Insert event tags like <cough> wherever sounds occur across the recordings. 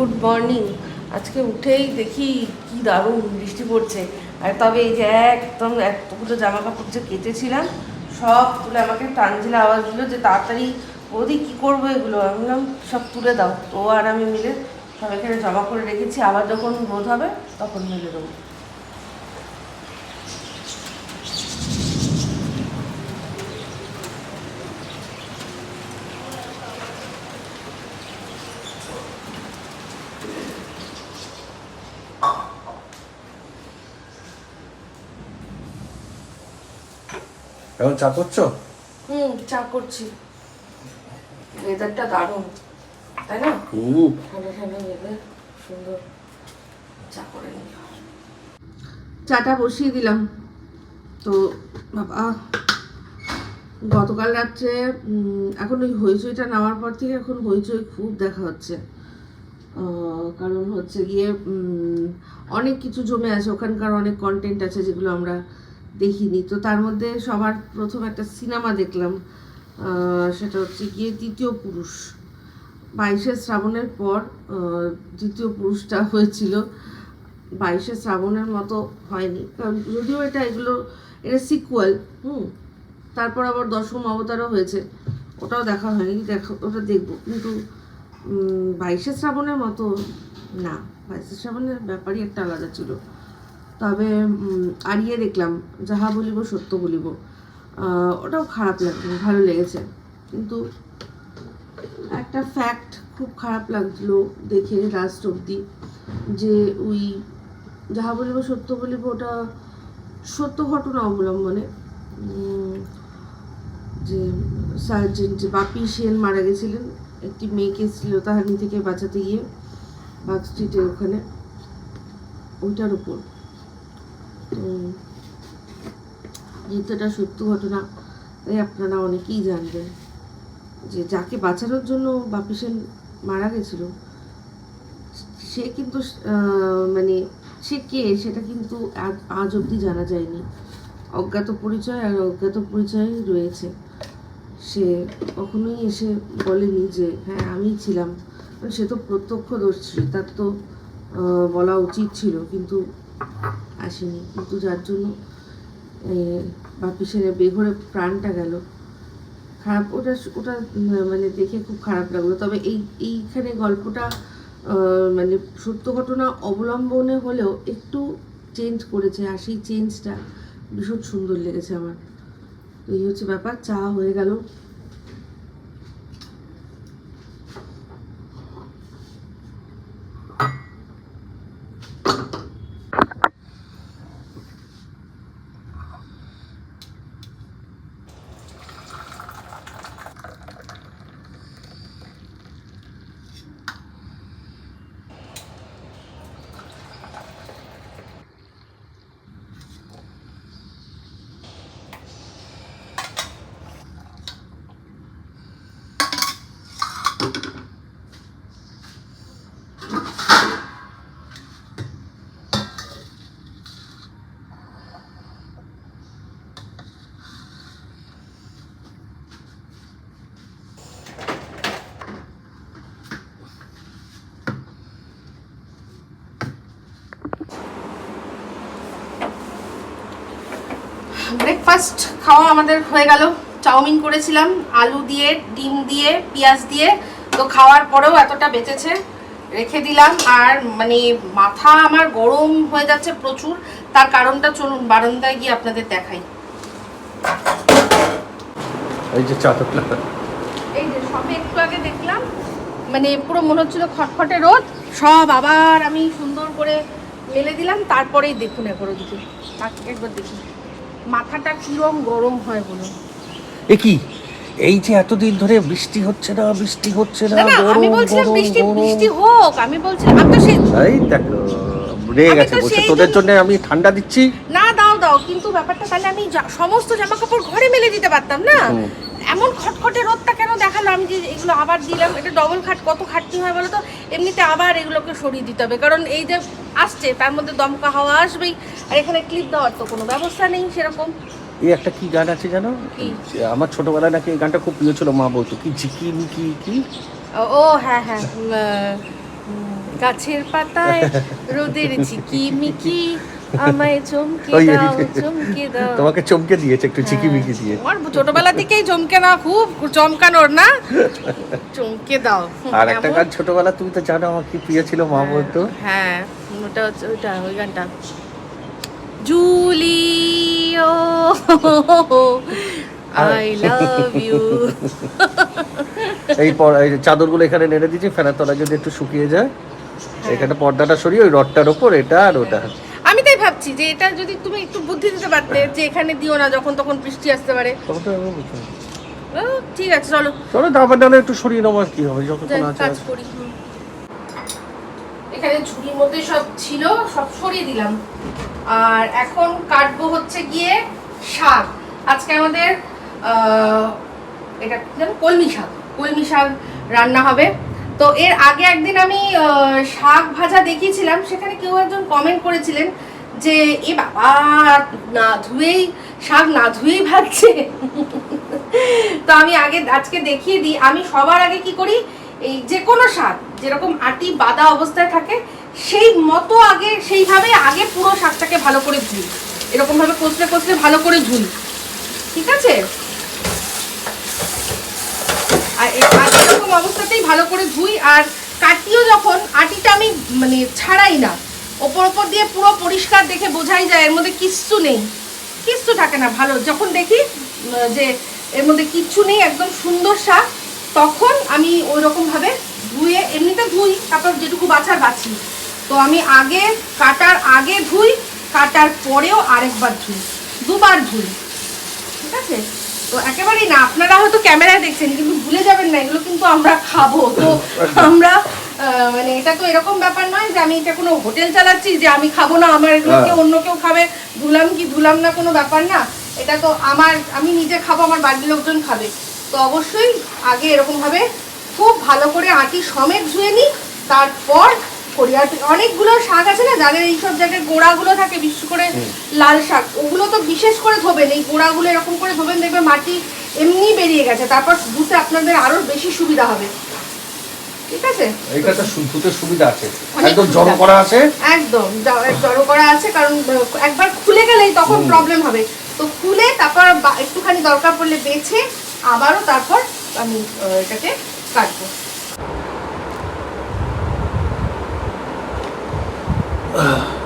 Good morning. আজকে উঠেই দেখি কি দারুণ বৃষ্টি পড়ছে। আর তবে এই যে একদম এতগুলো জামা কাপড় যে কেটেছিলাম সব তুলে আমাকে টানজিলে আওয়াজ দিল যে তাড়াতাড়ি ওদি কী করব এগুলো? আমি বললাম, সব তুলে দাও। তো আর আমি মিলে সবাইকে জমা করে রেখেছি। আবার যখন রোদ হবে, তখন মিলে দেবো। এখন চা করছ? হুম চা করছি। ওয়েদারটা দারুণ তাই না? হুম ঠান্ডা ঠান্ডা ওয়েদার সুন্দর চা করে নিই চাটা বসিয়ে দিলাম। তো বাবা গতকাল রাত্রে উম, এখন ওই হইচইটা নামার পর থেকে এখন হইচই খুব দেখা হচ্ছে। আহ, কারণ হচ্ছে গিয়ে উম, অনেক কিছু জমে আছে। ওখানকার অনেক কন্টেন্ট আছে যেগুলো আমরা দেখিনি। তো তার মধ্যে সবার প্রথম একটা সিনেমা দেখলাম সেটা হচ্ছে গিয়ে তৃতীয় পুরুষ। বাইশে শ্রাবণের পর দ্বিতীয় পুরুষটা হয়েছিল। বাইশে শ্রাবণের মতো হয়নি, কারণ যদিও এটা এগুলো, এটা সিকুয়াল হুম, তারপর আবার দশম অবতারও হয়েছে। ওটাও দেখা হয়নি, দেখা, ওটা দেখব। কিন্তু বাইশে শ্রাবণের মতো না। বাইশে শ্রাবণের ব্যাপারই একটা আলাদা ছিল। তবে আরিয়ে দেখলাম, যাহা বলিব সত্য বলিব। ওটাও খারাপ লাগল ভালো লেগেছে। কিন্তু একটা ফ্যাক্ট খুব খারাপ লাগল দেখে লাস্ট অবধি, যে ওই যাহা বলিব সত্য বলিব, ওটা সত্য ঘটনা অবলম্বনে যে সার্জেন্ট যে বাপি সেন মারা গেছিলেন, একটি মেয়েকে শ্লীলতাহানি থেকে বাঁচাতে গিয়ে বাগ স্ট্রিটের ওখানে, ওইটার উপর। যেহেতু এটা সত্য ঘটনা তাই আপনারা অনেকেই জানবেন যে যাকে বাঁচানোর জন্য বাপি সেন মারা গেছিল, সে কিন্তু মানে সে কে সেটা কিন্তু আজ- আজ অবধি জানা যায়নি। অজ্ঞাত পরিচয় আর অজ্ঞাত পরিচয় রয়েছে। সে কখনোই এসে বলেনি যে হ্যাঁ আমি ছিলাম। সে তো প্রত্যক্ষদর্শী, তার তো বলা উচিত ছিল। কিন্তু আসেনি। কিন্তু যার জন্য বাপি সেনের বেঘরে প্রাণটা গেল। খারাপ, ওটা ওটা মানে দেখে খুব খারাপ লাগল। তবে এই, এইখানে গল্পটা মানে সত্য ঘটনা অবলম্বনে হলেও একটু চেঞ্জ করেছে। আর সেই চেঞ্জটা ভীষণ সুন্দর লেগেছে আমার। তো এই হচ্ছে ব্যাপার, চা হয়ে গেল। ব্রেকফাস্ট খাওয়া আমাদের হয়ে গেল। চাউমিন করেছিলাম আলু দিয়ে ডিম দিয়ে পেঁয়াজ দিয়ে। তো খাওয়ার পরেও এতটা বেঁচেছে রেখে দিলাম। আর মানে মাথা আমার গরম হয়ে যাচ্ছে প্রচুর। তার কারণটা চলুন বারান্দায় গিয়ে আপনাদের দেখাই। এই যে চা তোলা এই যে সবে একটু আগে দেখলাম মানে পুরো মনে হচ্ছিল খটখটে রোদ। সব আবার আমি সুন্দর করে মেলে দিলাম তারপরেই দেখুন একবার ওদিকে। একবার দেখুন মাথাটা কিরম গরম হয় বলুন। এ কি? এই যে এতদিন ধরে বৃষ্টি হচ্ছে না বৃষ্টি হচ্ছে না আমি গরম, বলছিলাম বৃষ্টি বৃষ্টি হোক আমি বলছিলাম আমি তো সেই এই দেখো রেগে আমি গেছে বলছে তোদের জন্য- আমি ঠান্ডা দিচ্ছি। না দাও দাও কিন্তু ব্যাপারটা তাহলে আমি সমস্ত জামা কাপড় ঘরে মেলে দিতে পারতাম না। এমন খটখটে রোদটা কেন দেখাল? আমি যে এগুলো আবার দিলাম এটা ডবল খাট কত খাটনি হয় বলো তো? এমনিতে আবার এগুলোকে সরিয়ে দিতে হবে। কারণ এই যে আসছে তার মধ্যে দমকা হাওয়া আসবেই। আর এখানে ক্লিপ দেওয়ার তো কোনো ব্যবস্থা নেই সেরকম। এই একটা কি গান আছে জানো? আমার ছোটবেলায় নাকি এই গানটা খুব প্রিয় ছিল মা বলতো কি ঝিকি মিকি কি? ও, হ্যাঁ হ্যাঁ। গাছের পাতায় রোদের ঝিকিমিকি আমায় চমকে দাও চমকে দাও। তোমাকে চমকে দিয়েছে একটু চিকিমিকি দিয়ে। আমার ছোটবেলা থেকেই চমকে না খুব চমকানোর না। চমকে দাও। আর একটা গান ছোটবেলা তুমি তো জানো আমার কি প্রিয় ছিল মা বলতো। হ্যাঁ ওটা ওইটা ওই গানটা। জুলিও আই লাভ ইউ এই এই চাদরগুলো এখানে নেড়ে দিয়েছি ফ্যানের তলায় যদি একটু শুকিয়ে যায়। এখানে পর্দাটা সরিয়ে ওই রডটার ওপর এটা আর ওটা। আমি তাই ভাবছি যে এটা যদি তুমি একটু বুদ্ধি দিতে পারতে যে এখানে দিও না যখন তখন বৃষ্টি আসতে পারে তখন তো। ও, ঠিক আছে চলো চলো দাবার ডালে একটু সরিয়ে নেব আর কি হবে যতক্ষণ আছে কাজ আছে। করি হুম। এখানে ঝুড়ির মধ্যে সব ছিল সব সরিয়ে দিলাম আর এখন কাটবো হচ্ছে গিয়ে শাক আজকে আমাদের আহ, এটা কি? কলমি শাক কলমি শাক রান্না হবে তো এর আগে একদিন আমি শাক ভাজা দেখিয়েছিলাম, সেখানে কেউ একজন কমেন্ট করেছিলেন যে, এ বাবা, না ধুয়েই, শাক না ধুয়েই ভাজছে। তো আমি আগে, আজকে দেখিয়ে দিই। আমি সবার আগে কি করি, এই যে কোনো শাক, যেরকম আটি, বাদা অবস্থায় থাকে, সেই মতো আগে, সেইভাবে আগে পুরো শাকটাকে ভালো করে ধুই। এরকম ভাবে কষলে কষলে ভালো করে ধুই। ঠিক আছে? আর এরকম অবস্থাতেই ভালো করে ধুই আর কাটিও যখন আটিটা আমি মানে ছাড়াই না, ওপর ওপর দিয়ে পুরো পরিষ্কার দেখে বোঝাই যায়, এর মধ্যে কিচ্ছু নেই। কিচ্ছু থাকে না, ভালো। যখন দেখি যে এর মধ্যে কিচ্ছু নেই, একদম সুন্দর শাক, তখন আমি ওই রকমভাবে ধুয়ে, এমনিতে ধুই, তারপর যেটুকু বাছার বাছি। তো আমি আগে কাটার আগে ধুই, কাটার পরেও আরেকবার ধুই। দুবার ধুই। ঠিক আছে? তো একেবারেই না আপনারা হয়তো ক্যামেরায় দেখছেন কিন্তু ভুলে যাবেন না এগুলো কিন্তু আমরা খাব। তো আমরা মানে এটা তো এরকম ব্যাপার নয় যে আমি এটা কোনো হোটেল চালাচ্ছি যে আমি খাব না আমার এগুলোকে হ্যাঁ। অন্য কেউ খাবে ধুলাম কি ধুলাম না কোনো ব্যাপার না। এটা তো আমার আমি নিজে খাব আমার বাড়ির লোকজন খাবে। তো অবশ্যই আগে এরকম ভাবে খুব ভালো করে আটি সমেত ধুয়ে নিই তারপর করি। আর অনেকগুলো শাক আছে না যাদের এইসব জায়গায় গোড়াগুলো থাকে বিশেষ করে লাল শাক ওগুলো তো বিশেষ করে ধোবেন। এই গোড়াগুলো এরকম করে ধোবেন দেখবে মাটি এমনি বেরিয়ে গেছে। তারপর ধুতে আপনাদের আরও বেশি সুবিধা হবে। ঠিক আছে? এইটা তো ধুতে সুবিধা আছে। অনেক একদম জড়ো করা আছে। একদম জড়ো করা আছে কারণ একবার খুলে গেলেই তখন প্রবলেম হবে। তো খুলে তারপর একটুখানি দরকার পড়লে বেছে আবারও তারপর আমি এটাকে কাটবো। আবার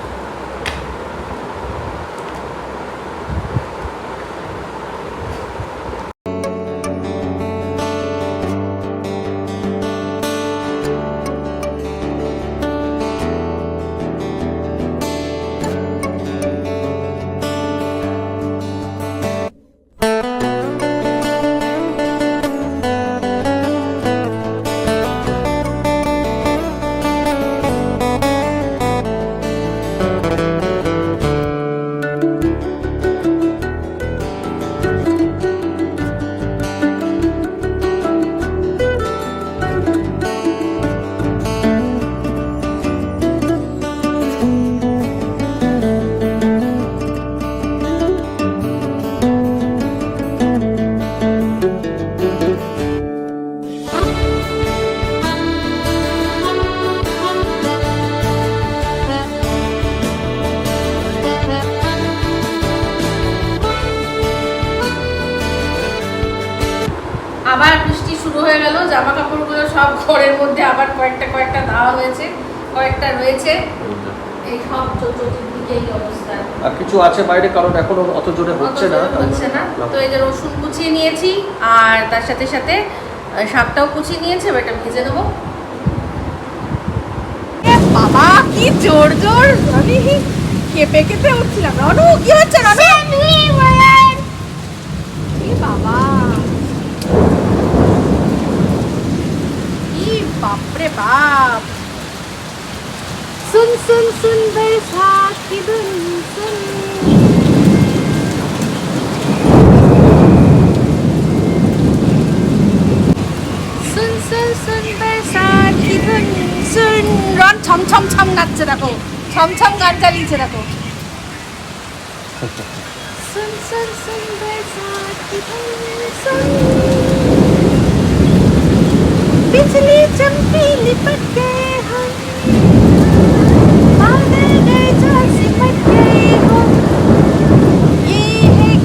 কয়েকটা কয়েকটা দেওয়া হয়েছে কয়েকটা রয়েছে। এই সব চতুর্দিকে এই অবস্থা। আর কিছু আছে বাইরে? কারণ এখন অত জোরে হচ্ছে না। হচ্ছে না। তো এই যে রসুন কুচিয়ে নিয়েছি আর তার সাথে সাথে শাকটাও কুচিয়ে নিয়েছি এবার এটা ভেজে দেবো বাবা কি জোর জোর! আমি কেঁপে কেঁপে উঠছিলাম। রনু কি হচ্ছে রনু? এ বাবা! बापरे बाप सुन सुन सुन बैसाखी धुन सुन सुन सुन सुन बैसाखी धुन सुन 런 점점점 같으라고 점점 간절히 지라고 순순순 배사기 순순 बिजली चमकी लिपट गए हम बादल गए जो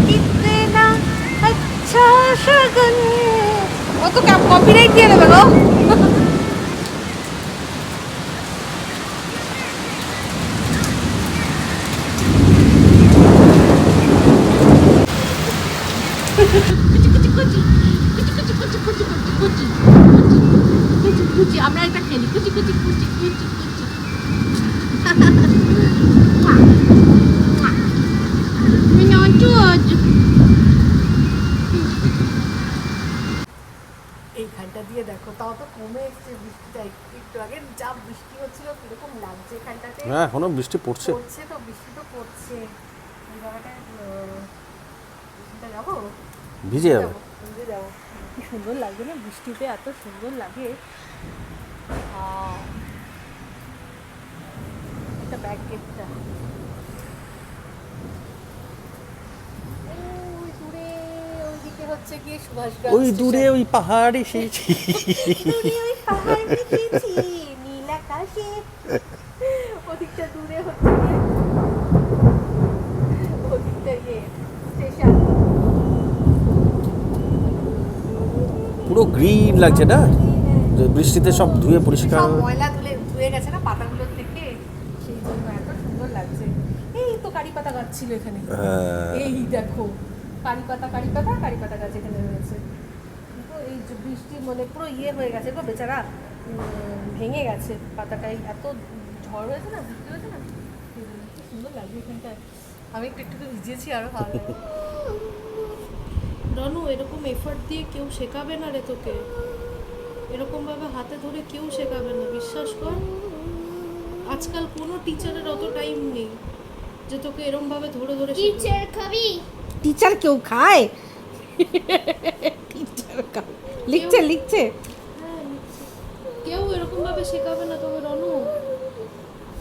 कितना अच्छा शगन वो तो क्या कॉपीराइट दिया ना बोलो দিয়ে দেখো তাও তো কমে এসছে বৃষ্টিটা। একটু আগে যা বৃষ্টি হচ্ছিল কীরকম লাগছে এখানটাতে? হ্যাঁ এখনও বৃষ্টি পড়ছে। পড়ছে তো বৃষ্টি তো পড়ছে। এই জায়গাটায় যাব? ভিজে যাবে। ভিজে যাব। কি সুন্দর লাগবে না বৃষ্টিতে এত সুন্দর লাগে। একটা ব্যাগ গেটটা ওই দূরে ওইদিকে হচ্ছে গিয়ে সুভাষগঞ্জ ওই দূরে ওই পাহাড়ে সেই দূরে ওই পাহাড় দেখেছি <laughs> নীল আকাশে। ওদিকটা দূরে হচ্ছে ওদিকটা ইয়ে স্টেশন। পুরো গ্রিন লাগছে না? বৃষ্টিতে সব ধুয়ে পরিষ্কার ময়লা ধুলে ধুয়ে গেছে না পাতাগুলোর থেকে? সেই জন্য এত সুন্দর লাগছে। এই তো কারি পাতা গাছ ছিল এখানে। হ্যাঁ। এই দেখো। কারি পাতা কারি পাতা কারি পাতা গাছ এখানে রয়েছে। কিন্তু এই বৃষ্টি মানে পুরো ইয়ে হয়ে গেছে গো বেচারা ভেঙে গেছে পাতাটাই এত ঝড় হয়েছে না বৃষ্টি হয়েছে না? কি সুন্দর লাগবে এখানটায়। আমি একটু একটু করে ভিজেছি আরও ভালো রনু এরকম এফর্ট দিয়ে কেউ শেখাবে না রে তোকে। এরকম ভাবে হাতে ধরে কেউ শেখাবে না বিশ্বাস কর। আজকাল কোনো টিচারের অত টাইম নেই যে তোকে এরকম ভাবে ধরে ধরে শেখাবে। টিচার খাবি টিচার কেউ খায়? টিচার লিখছে লিখছে। হ্যাঁ, কেউ এরকম ভাবে শেখাবে না তোকে রনু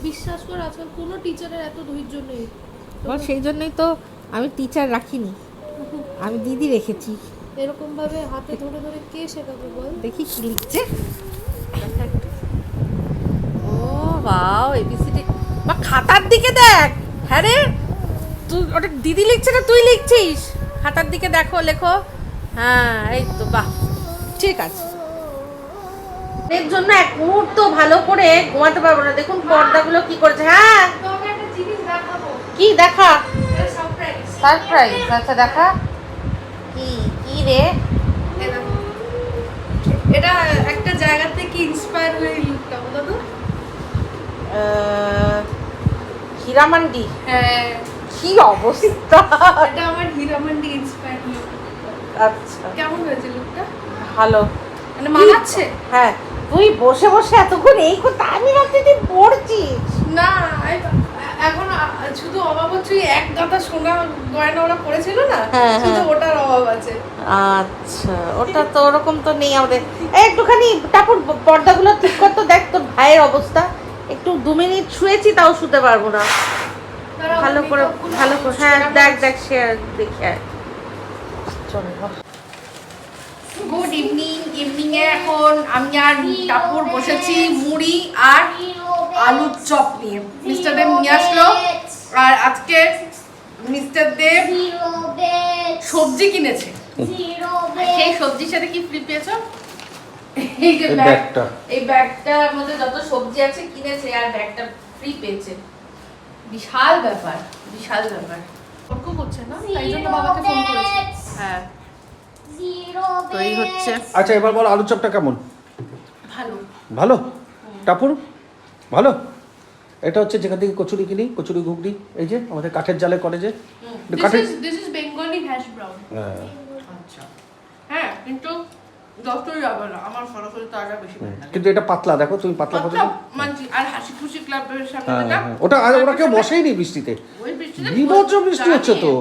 বিশ্বাস কর আজকাল কোনো টিচারের এত ধৈর্য নেই। সেই জন্যই তো আমি টিচার রাখিনি। <laughs> আমি দিদি রেখেছি। এরকম ভাবে হাতে ধরে ধরে কে শেখাবে বল? দেখি কি লিখছে। ও বাও এবিসিডি বা খাতার দিকে দেখ। হ্যাঁ রে তুই ওটা দিদি লিখছে না তুই লিখছিস? খাতার দিকে দেখো লেখো। হ্যাঁ এই তো বাহ। ঠিক আছে। এর জন্য এক মুহূর্ত ভালো করে ঘুমাতে পারব না। দেখুন পর্দাগুলো কি করেছে। হ্যাঁ। কি দেখা? সারপ্রাইজ সারপ্রাইজ আচ্ছা দেখা। কি কি রে? এটা একটা জায়গা থেকে ইন্সপায়ার হয়ে লুকটা বলো তো। হীরামান্ডি। হ্যাঁ। কি অবস্থা? এটা আমার হীরামান্ডি ইন্সপায়ার লুক আচ্ছা। কেমন হয়েছে লুকটা ভালো। মানে মানাচ্ছে? হ্যাঁ। তুই বসে বসে এতক্ষণ এই করতে আমি ভাবছি তুই পড়ছিস? না এখন শুধু অভাব হচ্ছে এক গাদা সোনা গয়না ওরা পড়েছিল না? হ্যাঁ, শুধু হ্যাঁ। ওটার অভাব আছে। আচ্ছা ওটা তো ওরকম তো নেই আমাদের। এই একটুখানি তারপর পর্দাগুলো ঠিক করতো দেখ তোর ভাইয়ের অবস্থা। একটু দু মিনিট শুয়েছি তাও শুতে পারব না। ভালো করে ভালো করে হ্যাঁ দেখ দেখ শেয়ার দেখি। গুড ইভিনিং ইভিনিং এ এখন আমি আর টাপুর বসেছি মুড়ি আর আলুর চপ নিয়ে। মিস্টার দেব নিয়ে আসলো। আর আজকে মিস্টার দেব সবজি কিনেছে। সেই সবজির সাথে কি ফ্রি পেয়েছ? এই যে এই ব্যাগটা। এই ব্যাগটার মধ্যে যত সবজি আছে কিনেছে আর ব্যাগটা ফ্রি পেয়েছে। বিশাল ব্যাপার বিশাল ব্যাপার। করছে না? তাই জন্য বাবাকে ফোন করেছে। হ্যাঁ। জিরো তো এই হচ্ছে। আচ্ছা এবার বল আলু চপটা কেমন? ভালো। ভালো? টাপুর? ভালো? এটা হচ্ছে যেখান থেকে কচুরি কিনি কচুরি ঘুগনি এই যে আমাদের কাঠের জালে করে যে। দিস কাঠের is this is Bengali hash brown হ্যাঁ। আচ্ছা। হ্যাঁ কিন্তু যতই যাবে না আমার সরাসরি তাজা বেশি কিন্তু এটা পাতলা দেখো তুমি পাতলা পাতলা মানছি আর হাসি খুশি ক্লাবের সামনে হ্যাঁ যেটা হ্যাঁ। ওটা আর ওরা কেউ বসেইনি বৃষ্টিতে। ওই বৃষ্টিতে বিভৎস বৃষ্টি হচ্ছে তো।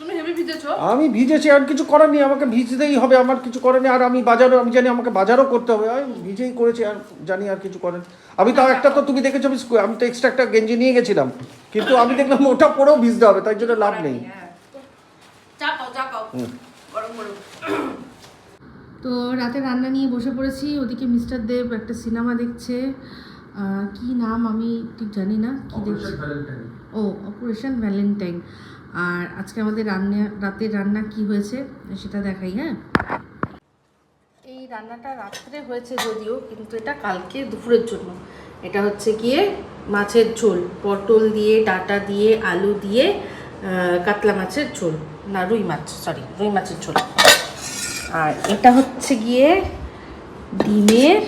তুমি হেভি ভিজেছো? আমি ভিজেছি আর কিছু করার নেই আমাকে ভিজতেই হবে আমার কিছু করার নেই আর আমি বাজারও আমি জানি আমাকে বাজারও করতে হবে। আমি ভিজেই করেছি আর জানি আর কিছু করেন আমি তাও একটা তো তুমি দেখেছ আমি আমি তো এক্সট্রা একটা গেঞ্জি নিয়ে গেছিলাম। কিন্তু আমি দেখলাম ওটা পরেও ভিজতে হবে তাই জন্য লাভ নেই। হ্যাঁ। চা খাও চা খাও হুম। গরম গরম তো রাতে রান্না নিয়ে বসে পড়েছি। ওদিকে মিস্টার দেব একটা সিনেমা দেখছে। কি নাম আমি ঠিক জানি না। কি দেখছি? ও অপারেশন ভ্যালেন্টাইন। আর আজকে আমাদের রান্না রাতের রান্না কি হয়েছে সেটা দেখাই হ্যাঁ? এই রান্নাটা রাত্রে হয়েছে যদিও কিন্তু এটা কালকে দুপুরের জন্য। এটা হচ্ছে গিয়ে মাছের ঝোল। পটল দিয়ে ডাটা দিয়ে আলু দিয়ে কাতলা মাছের ঝোল। না রুই মাছ সরি রুই মাছের ঝোল। আর এটা হচ্ছে গিয়ে ডিমের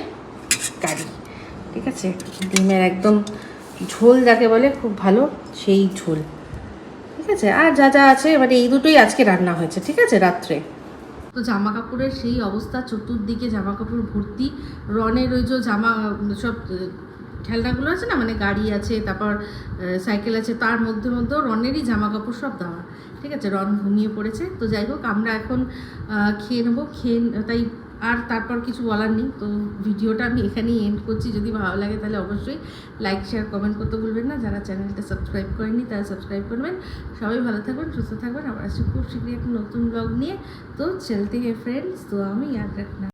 কারি, ঠিক আছে? ডিমের একদম ঝোল যাকে বলে খুব ভালো, সেই ঝোল, ঠিক আছে? আর যা যা আছে মানে এই দুটোই আজকে রান্না হয়েছে, ঠিক আছে, রাত্রে? তো জামা কাপড়ের সেই অবস্থা, চতুর্দিকে জামা কাপড় ভর্তি রনের ওই যে জামা, সব খেলনাগুলো আছে না মানে গাড়ি আছে, তারপর সাইকেল আছে, তার মধ্যে মধ্যেও রনেরই জামা কাপড় সব দেওয়া। ঠিক আছে, রন ঘুমিয়ে পড়েছে। তো যাই হোক, আমরা এখন খেয়ে নেব, খেয়ে তাই আর তারপর কিছু বলার নেই। তো ভিডিওটা আমি এখানেই এন্ড করছি। যদি ভালো লাগে তাহলে অবশ্যই লাইক শেয়ার কমেন্ট করতে ভুলবেন না। যারা চ্যানেলটা সাবস্ক্রাইব করেননি, তারা সাবস্ক্রাইব করবেন। সবাই ভালো থাকবেন, সুস্থ থাকবেন। আবার আসছি খুব শীঘ্রই একটা নতুন ব্লগ নিয়ে। তো চলতে হে ফ্রেন্ডস তো আমি ইয়াদ